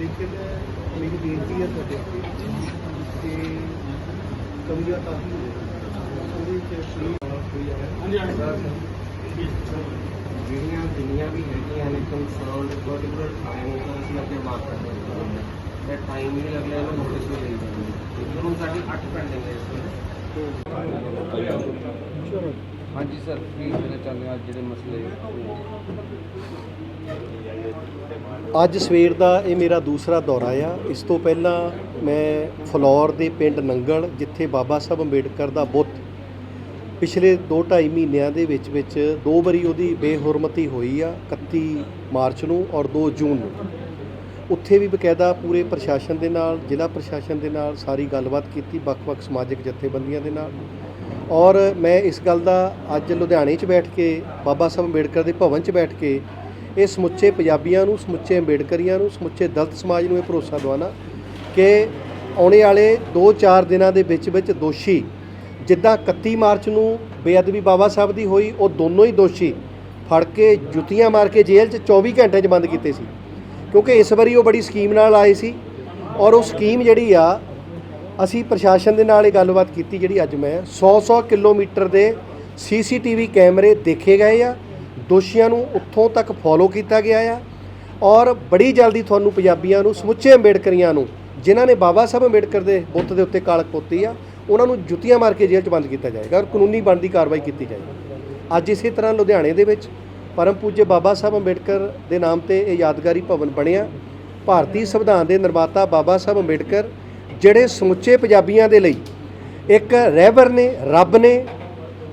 ਲੇਕਿਨ ਮੇਰੀ ਬੇਨਤੀ ਹੈ ਤੁਹਾਡੇ ਕਿ ਕਮੀਆਂ ਕਾਫੀ ਹੋ ਉਹਦੇ ਚ ਕੋਈ ਕੋਈ ਆਇਆ ਜਿਹੜੀਆਂ ਜਿੰਨੀਆਂ ਵੀ ਹੈਗੀਆਂ ਨੇ ਕੰਸਰਨ ਪਰਟੀਕੁਲਰ ਟਾਈਮ ਦਾ ਅਸੀਂ ਅੱਗੇ ਬਾਤ ਕਰਦੇ ਹਾਂ। ਤੇ ਟਾਈਮ ਵੀ ਲੱਗਿਆ ਇਹਨੂੰ ਨੋਟਿਸ ਵੀ ਲਈ ਜਾਂਦੀ ਹੈ। ਸਾਡੀ 8 ਪੈਂਡਿੰਗ ਹੈ ਇਸ ਵੇਲੇ ਚਲੋ। ਹਾਂਜੀ ਸਰ ਪਲੀਜ਼ ਮੇਰੇ ਚਾਹੁੰਦੇ ਹਾਂ ਅੱਜ ਜਿਹੜੇ ਮਸਲੇ? ਅੱਜ ਸਵੇਰ ਦਾ ਇਹ ਮੇਰਾ ਦੂਸਰਾ ਦੌਰਾ ਆ। ਇਸ ਤੋਂ ਪਹਿਲਾਂ ਮੈਂ ਫਲੌਰ ਦੇ ਪਿੰਡ ਨੰਗਲ, ਜਿੱਥੇ ਬਾਬਾ ਸਾਹਿਬ ਅੰਬੇਡਕਰ ਦਾ ਬੁੱਤ ਪਿਛਲੇ 2-2.5 ਮਹੀਨਿਆਂ ਦੇ ਵਿੱਚ ਵਿੱਚ ਦੋ ਵਾਰੀ ਉਹਦੀ ਬੇਹੁਰਮਤੀ ਹੋਈ ਆ 31 ਮਾਰਚ ਨੂੰ ਔਰ 2 ਜੂਨ ਨੂੰ। ਉੱਥੇ ਵੀ ਬਕਾਇਦਾ ਪੂਰੇ ਪ੍ਰਸ਼ਾਸਨ ਦੇ ਨਾਲ, ਜ਼ਿਲ੍ਹਾ ਪ੍ਰਸ਼ਾਸਨ ਦੇ ਨਾਲ ਸਾਰੀ ਗੱਲਬਾਤ ਕੀਤੀ, ਵੱਖ-ਵੱਖ ਸਮਾਜਿਕ ਜਥੇਬੰਦੀਆਂ ਦੇ ਨਾਲ। ਔਰ ਮੈਂ ਇਸ ਗੱਲ ਦਾ ਅੱਜ ਲੁਧਿਆਣੇ 'ਚ ਬੈਠ ਕੇ, ਬਾਬਾ ਸਾਹਿਬ ਅੰਬੇਡਕਰ ਦੇ ਭਵਨ 'ਚ ਬੈਠ ਕੇ, ਇਹ ਸਮੁੱਚੇ ਪੰਜਾਬੀਆਂ ਨੂੰ, ਸਮੁੱਚੇ ਅੰਬੇਡਕਰੀਆਂ ਨੂੰ, ਸਮੁੱਚੇ ਦਲਿਤ ਸਮਾਜ ਨੂੰ ਇਹ ਭਰੋਸਾ ਦਿਵਾਉਣਾ ਕਿ ਆਉਣੇ ਵਾਲੇ 2-4 ਦਿਨਾਂ ਦੇ ਵਿੱਚ ਵਿੱਚ ਦੋਸ਼ੀ ਜਿੱਦਾਂ 31 ਮਾਰਚ ਨੂੰ ਬੇਅਦਬੀ ਬਾਬਾ ਸਾਹਿਬ ਦੀ ਹੋਈ, ਉਹ ਦੋਨੋਂ ਹੀ ਦੋਸ਼ੀ ਫੜ ਕੇ ਜੁੱਤੀਆਂ ਮਾਰ ਕੇ ਜੇਲ੍ਹ 'ਚ 24 ਘੰਟੇ 'ਚ ਬੰਦ ਕੀਤੇ ਸੀ। ਕਿਉਂਕਿ ਇਸ ਵਾਰੀ ਉਹ ਬੜੀ ਸਕੀਮ ਨਾਲ ਆਏ ਸੀ ਔਰ ਉਹ ਸਕੀਮ ਜਿਹੜੀ ਆ ਅਸੀਂ ਪ੍ਰਸ਼ਾਸਨ ਦੇ ਨਾਲ ਇਹ ਗੱਲਬਾਤ ਕੀਤੀ ਜਿਹੜੀ ਅੱਜ ਮੈਂ 100-100 ਕਿਲੋਮੀਟਰ ਦੇ ਸੀਸੀਟੀਵੀ ਕੈਮਰੇ ਦੇਖੇ ਗਏ ਆ। ਦੋਸ਼ੀਆਂ ਨੂੰ ਉੱਥੋਂ ਤੱਕ ਫੋਲੋ ਕੀਤਾ ਗਿਆ ਆ। ਔਰ ਬੜੀ ਜਲਦੀ ਤੁਹਾਨੂੰ ਪੰਜਾਬੀਆਂ ਨੂੰ, ਸਮੁੱਚੇ ਅੰਬੇਡਕਰੀਆਂ ਨੂੰ, ਜਿਨ੍ਹਾਂ ਨੇ ਬਾਬਾ ਸਾਹਿਬ ਅੰਬੇਡਕਰ ਦੇ ਬੁੱਤ ਦੇ ਉੱਤੇ ਕਾਲਕ ਪੋਤੀ ਆ, ਉਹਨਾਂ ਨੂੰ ਜੁੱਤੀਆਂ ਮਾਰ ਕੇ ਜੇਲ੍ਹ 'ਚ ਬੰਦ ਕੀਤਾ ਜਾਏਗਾ ਔਰ ਕਾਨੂੰਨੀ ਬਣਦੀ ਕਾਰਵਾਈ ਕੀਤੀ ਜਾਏਗੀ। ਅੱਜ ਇਸੇ ਤਰ੍ਹਾਂ ਲੁਧਿਆਣੇ ਦੇ ਵਿੱਚ ਪਰਮ ਪੂਜਯ ਬਾਬਾ ਸਾਹਿਬ ਅੰਬੇਡਕਰ ਦੇ ਨਾਮ ਤੇ ਇਹ ਯਾਦਗਾਰੀ ਭਵਨ ਬਣਿਆ। ਭਾਰਤੀ ਸੰਵਿਧਾਨ ਦੇ ਨਿਰਮਾਤਾ ਬਾਬਾ ਸਾਹਿਬ ਅੰਬੇਡਕਰ ਜਿਹੜੇ ਸਮੁੱਚੇ ਪੰਜਾਬੀਆਂ ਦੇ ਲਈ ਇੱਕ ਰਹਿਬਰ ਨੇ ਰੱਬ ਨੇ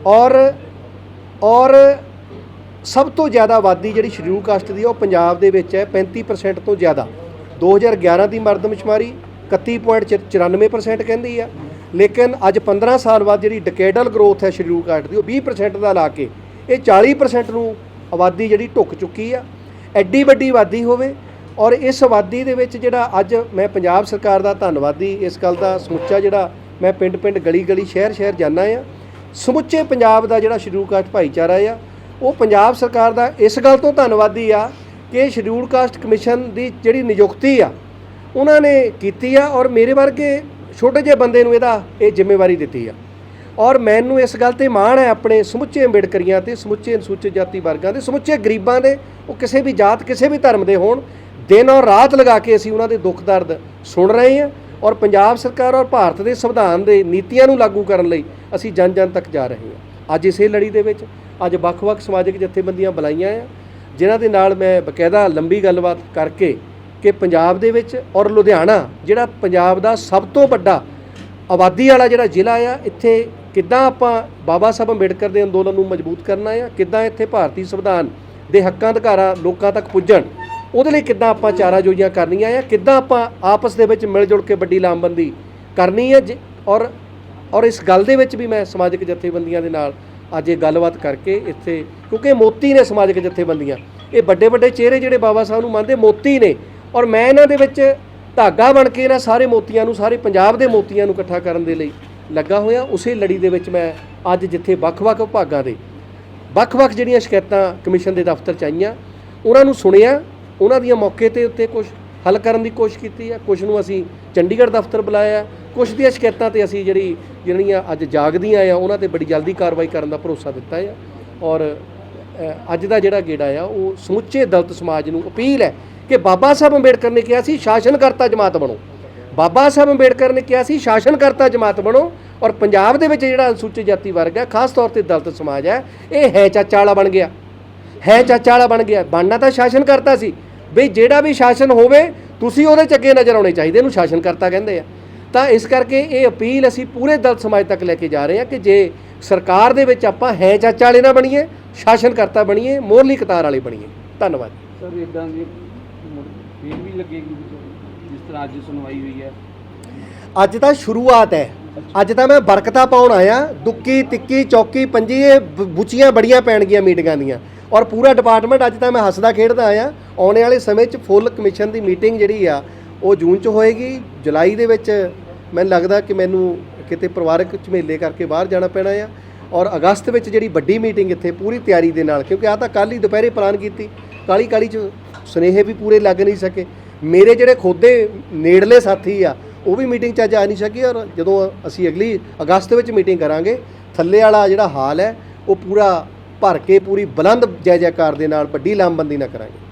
ਔਰ ਔਰ ਸਭ ਤੋਂ ਜ਼ਿਆਦਾ ਆਬਾਦੀ ਜਿਹੜੀ ਸ਼ਡਿਊਲ ਕਾਸਟ ਦੀ ਆ, ਉਹ ਪੰਜਾਬ ਦੇ ਵਿੱਚ ਹੈ 35% ਤੋਂ ਜ਼ਿਆਦਾ। 2011 ਦੀ ਮਰਦਮਸ਼ੁਮਾਰੀ 31.94% ਕਹਿੰਦੀ ਆ। ਲੇਕਿਨ ਅੱਜ 15 ਸਾਲ ਬਾਅਦ ਜਿਹੜੀ ਡਿਕੇਡਲ ਗਰੋਥ ਹੈ ਸ਼ਡਿਊਲ ਕਾਸਟ ਦੀ ਉਹ 20% ਦਾ ਲਾ ਕੇ ਇਹ 40% ਨੂੰ ਆਬਾਦੀ ਜਿਹੜੀ ਢੁੱਕ ਚੁੱਕੀ ਆ। ਐਡੀ ਵੱਡੀ ਆਬਾਦੀ ਹੋਵੇ ਔਰ ਇਸ ਆਬਾਦੀ ਦੇ ਵਿੱਚ ਜਿਹੜਾ ਅੱਜ ਮੈਂ ਪੰਜਾਬ ਸਰਕਾਰ ਦਾ ਧੰਨਵਾਦੀ ਇਸ ਗੱਲ ਦਾ ਸਮੁੱਚਾ ਜਿਹੜਾ ਮੈਂ ਪਿੰਡ ਪਿੰਡ ਗਲੀ ਗਲੀ ਸ਼ਹਿਰ ਸ਼ਹਿਰ ਜਾਂਦਾ ਆ। ਸਮੁੱਚੇ ਪੰਜਾਬ ਦਾ ਜਿਹੜਾ ਸ਼ਡਿਊਲ ਕਾਸਟ ਭਾਈਚਾਰਾ ਆ, ਉਹ ਪੰਜਾਬ ਸਰਕਾਰ ਦਾ ਇਸ ਗੱਲ ਤੋਂ ਧੰਨਵਾਦੀ ਆ ਕਿ ਸ਼ਡਿਊਲ ਕਾਸਟ ਕਮਿਸ਼ਨ ਦੀ ਜਿਹੜੀ ਨਿਯੁਕਤੀ ਆ, ਉਹਨਾਂ ਨੇ ਕੀਤੀ ਆ ਔਰ ਮੇਰੇ ਵਰਗੇ ਛੋਟੇ ਜਿਹੇ ਬੰਦੇ ਨੂੰ ਇਹਦਾ ਇਹ ਜ਼ਿੰਮੇਵਾਰੀ ਦਿੱਤੀ ਆ। ਔਰ ਮੈਨੂੰ ਇਸ ਗੱਲ ਤੇ ਮਾਣ ਹੈ ਆਪਣੇ ਸਮੁੱਚੇ ਅੰਬੇਡਕਰੀਆਂ ਤੇ ਸਮੁੱਚੇ ਅਨੁਸੂਚਿਤ ਜਾਤੀ ਵਰਗਾਂ ਦੇ, ਸਮੁੱਚੇ ਗਰੀਬਾਂ ਦੇ, ਉਹ ਕਿਸੇ ਵੀ ਜਾਤ, ਕਿਸੇ ਵੀ ਧਰਮ ਦੇ ਹੋਣ ਦਿਨ ਔਰ ਰਾਤ ਲਗਾ ਕੇ ਅਸੀਂ ਉਹਨਾਂ ਦੇ ਦੁੱਖ ਦਰਦ ਸੁਣ ਰਹੇ ਹਾਂ ਔਰ ਪੰਜਾਬ ਸਰਕਾਰ ਔਰ ਭਾਰਤ ਦੇ ਸੰਵਿਧਾਨ ਦੇ ਨੀਤੀਆਂ ਨੂੰ ਲਾਗੂ ਕਰਨ ਲਈ ਅਸੀਂ ਜਨ ਜਨ ਤੱਕ ਜਾ ਰਹੇ ਹਾਂ। ਅੱਜ ਇਸੇ ਲੜੀ ਦੇ ਵਿੱਚ ਅੱਜ ਵੱਖ-ਵੱਖ ਸਮਾਜਿਕ ਜਥੇਬੰਦੀਆਂ ਬੁਲਾਈਆਂ ਆ, ਜਿਨ੍ਹਾਂ ਦੇ ਨਾਲ ਮੈਂ ਬਕਾਇਦਾ ਲੰਬੀ ਗੱਲਬਾਤ ਕਰਕੇ ਕਿ ਪੰਜਾਬ ਦੇ ਵਿੱਚ ਔਰ ਲੁਧਿਆਣਾ, ਜਿਹੜਾ ਪੰਜਾਬ ਦਾ ਸਭ ਤੋਂ ਵੱਡਾ ਆਬਾਦੀ ਵਾਲਾ ਜਿਹੜਾ ਜ਼ਿਲ੍ਹਾ ਆ, ਇੱਥੇ ਕਿੱਦਾਂ ਆਪਾਂ ਬਾਬਾ ਸਾਹਿਬ ਅੰਬੇਡਕਰ ਦੇ ਅੰਦੋਲਨ ਨੂੰ ਮਜ਼ਬੂਤ ਕਰਨਾ ਆ, ਕਿੱਦਾਂ ਇੱਥੇ ਭਾਰਤੀ ਸੰਵਿਧਾਨ ਦੇ ਹੱਕਾਂ ਅਧਿਕਾਰਾਂ ਲੋਕਾਂ ਤੱਕ ਪੁੱਜਣ ਉਹਦੇ ਲਈ ਕਿੱਦਾਂ ਆਪਾਂ ਚਾਰਾ ਜੋਈਆਂ ਕਰਨੀਆਂ ਆ ਕਿੱਦਾਂ ਆਪਾਂ ਆਪਸ ਦੇ ਵਿੱਚ ਮਿਲ ਜੁਲ ਕੇ ਵੱਡੀ ਲਾਮਬੰਦੀ ਕਰਨੀ ਹੈ ਜੇ- ਔਰ ਔਰ ਇਸ ਗੱਲ ਦੇ ਵਿੱਚ ਵੀ ਮੈਂ ਸਮਾਜਿਕ ਜਥੇਬੰਦੀਆਂ ਦੇ ਨਾਲ ਅੱਜ ਇਹ ਗੱਲਬਾਤ ਕਰਕੇ ਇੱਥੇ, ਕਿਉਂਕਿ ਮੋਤੀ ਨੇ ਸਮਾਜਿਕ ਜਥੇਬੰਦੀਆਂ। ਇਹ ਵੱਡੇ ਵੱਡੇ ਚਿਹਰੇ ਜਿਹੜੇ ਬਾਬਾ ਸਾਹਿਬ ਨੂੰ ਮੰਨਦੇ ਮੋਤੀ ਨੇ। ਔਰ ਮੈਂ ਇਹਨਾਂ ਦੇ ਵਿੱਚ ਧਾਗਾ ਬਣ ਕੇ ਇਹਨਾਂ ਸਾਰੇ ਮੋਤੀਆਂ ਨੂੰ, ਸਾਰੇ ਪੰਜਾਬ ਦੇ ਮੋਤੀਆਂ ਨੂੰ ਇਕੱਠਾ ਕਰਨ ਦੇ ਲਈ ਲੱਗਾ ਹੋਇਆ। ਉਸੇ ਲੜੀ ਦੇ ਵਿੱਚ ਮੈਂ ਅੱਜ ਜਿੱਥੇ ਵੱਖ-ਵੱਖ ਵਿਭਾਗਾਂ ਦੇ, ਵੱਖ-ਵੱਖ ਜਿਹੜੀਆਂ ਸ਼ਿਕਾਇਤਾਂ ਕਮਿਸ਼ਨ ਦੇ ਦਫ਼ਤਰ ਚ ਆਈਆਂ, ਉਹਨਾਂ ਨੂੰ ਸੁਣਿਆ। ਉਹਨਾਂ ਦੀਆਂ ਮੌਕੇ ਤੇ ਉੱਤੇ ਕੁਝ ਹੱਲ ਕਰਨ ਦੀ ਕੋਸ਼ਿਸ਼ ਕੀਤੀ ਹੈ। ਕੁਝ ਨੂੰ ਅਸੀਂ ਚੰਡੀਗੜ੍ਹ ਦਫ਼ਤਰ ਬੁਲਾਇਆ ਕੁਝ ਦੀਆਂ ਸ਼ਿਕਾਇਤਾਂ ਤੇ ਅਸੀਂ ਜਿਹੜੀ ਜਿਹੜੀਆਂ ਅੱਜ ਜਾਗਦੀਆਂ ਆ, ਉਹਨਾਂ ਤੇ ਬੜੀ ਜਲਦੀ ਕਾਰਵਾਈ ਕਰਨ ਦਾ ਭਰੋਸਾ ਦਿੱਤਾ ਹੈ। ਔਰ ਅੱਜ ਦਾ ਜਿਹੜਾ ਗੇੜਾ ਆ, ਉਹ ਸਮੁੱਚੇ ਦਲਿਤ ਸਮਾਜ ਨੂੰ ਅਪੀਲ ਹੈ ਕਿ ਬਾਬਾ ਸਾਹਿਬ ਅੰਬੇਡਕਰ ਨੇ ਕਿਹਾ ਸੀ, ਸ਼ਾਸਨਕਰਤਾ ਜਮਾਤ ਬਣੋ। ਬਾਬਾ ਸਾਹਿਬ ਅੰਬੇਡਕਰ ਨੇ ਕਿਹਾ ਸੀ, ਸ਼ਾਸਨਕਰਤਾ ਜਮਾਤ ਬਣੋ। ਔਰ ਪੰਜਾਬ ਦੇ ਵਿੱਚ ਜਿਹੜਾ ਅਨੁਸੂਚਿਤ ਜਾਤੀ ਵਰਗ ਹੈ, ਖਾਸ ਤੌਰ ਤੇ ਦਲਿਤ ਸਮਾਜ ਹੈ, ਇਹ ਹੈ ਚਾਚਾ ਵਾਲਾ ਬਣ ਗਿਆ। ਹੈ ਚਾਚਾ ਵਾਲਾ ਬਣ ਗਿਆ। ਬਣਨਾ ਤਾਂ ਸ਼ਾਸਨ ਕਰਤਾ ਸੀ। ਬਈ ਜਿਹੜਾ ਵੀ ਸ਼ਾਸਨ ਹੋਵੇ ਤੁਸੀਂ ਉਹਦੇ ਚ ਅੱਗੇ ਨਜ਼ਰ ਆਉਣੇ ਚਾਹੀਦੇ ਇਹਨੂੰ ਸ਼ਾਸਨ ਕਰਤਾ ਕਹਿੰਦੇ ਆ। ਤਾਂ ਇਸ ਕਰਕੇ ਇਹ ਅਪੀਲ ਅਸੀਂ ਪੂਰੇ ਦਲਿਤ ਸਮਾਜ ਤੱਕ ਲੈ ਕੇ ਜਾ ਰਹੇ ਹਾਂ ਕਿ ਜੇ ਸਰਕਾਰ ਦੇ ਵਿੱਚ ਆਪਾਂ ਹੈ ਚਾਚਾ ਵਾਲੇ ਨਾ ਬਣੀਏ ਸ਼ਾਸਨ ਕਰਤਾ ਬਣੀਏ ਮੋਰਲੀ ਕਤਾਰ ਵਾਲੇ ਬਣੀਏ। ਧੰਨਵਾਦ। ਸਰ ਇਦਾਂ ਦੀ ਫੀਲ ਵੀ ਲੱਗੇਗੀ ਜਿਸ ਤਰ੍ਹਾਂ ਅੱਜ ਸੁਣਵਾਈ ਹੋਈ ਹੈ। ਅੱਜ ਤਾਂ ਸ਼ੁਰੂਆਤ ਹੈ। ਅੱਜ ਤਾਂ ਮੈਂ ਬਰਕਤਾਂ ਪਾਉਣ ਆਇਆ। ਦੁੱਕੀ ਤਿੱਕੀ ਚੌਕੀ ਪੰਜੀ ਇਹ ਬੁੱਚੀਆਂ ਬੜੀਆਂ ਪੈਣਗੀਆਂ ਮੀਟਿੰਗਾਂ ਦੀਆਂ। ਔਰ ਪੂਰਾ ਡਿਪਾਰਟਮੈਂਟ ਅੱਜ ਤਾਂ ਮੈਂ ਹੱਸਦਾ ਖੇਡਦਾ ਆਇਆ। ਆਉਣੇ ਵਾਲੇ ਸਮੇਂ 'ਚ ਫੁੱਲ ਕਮਿਸ਼ਨ ਦੀ ਮੀਟਿੰਗ ਜਿਹੜੀ ਆ, ਉਹ ਜੂਨ 'ਚ ਹੋਏਗੀ, ਜੁਲਾਈ ਦੇ ਵਿੱਚ ਮੈਨੂੰ ਲੱਗਦਾ ਕਿ ਮੈਨੂੰ ਕਿਤੇ ਪਰਿਵਾਰਕ ਝਮੇਲੇ ਕਰਕੇ ਬਾਹਰ ਜਾਣਾ ਪੈਣਾ ਆ। ਔਰ ਅਗਸਤ ਵਿੱਚ ਜਿਹੜੀ ਵੱਡੀ ਮੀਟਿੰਗ ਇੱਥੇ, ਪੂਰੀ ਤਿਆਰੀ ਦੇ ਨਾਲ, ਕਿਉਂਕਿ ਆ ਤਾਂ ਕੱਲ ਹੀ ਦੁਪਹਿਰੇ ਪਲਾਨ ਕੀਤੀ। ਕਾਲੀ ਕਾਲੀ ਚ ਸੁਨੇਹੇ ਵੀ ਪੂਰੇ ਲੱਗ ਨਹੀਂ ਸਕੇ। ਮੇਰੇ ਜਿਹੜੇ ਖੁਦ ਦੇ ਨੇੜਲੇ ਸਾਥੀ ਆ, ਉਹ ਵੀ ਮੀਟਿੰਗ 'ਚ ਅੱਜ ਆ ਨਹੀਂ ਸਕੀ। ਔਰ ਜਦੋਂ ਅਸੀਂ ਅਗਲੀ ਅਗਸਤ ਵਿੱਚ ਮੀਟਿੰਗ ਕਰਾਂਗੇ, ਥੱਲੇ ਵਾਲਾ ਜਿਹੜਾ ਹਾਲ ਹੈ, ਉਹ ਪੂਰਾ ਭਰ ਕੇ ਪੂਰੀ ਬੁਲੰਦ ਜੈ ਜੈਕਾਰ ਦੇ ਨਾਲ ਵੱਡੀ ਲਾਮਬੰਦੀ ਨਾ ਕਰਾਂਗੇ।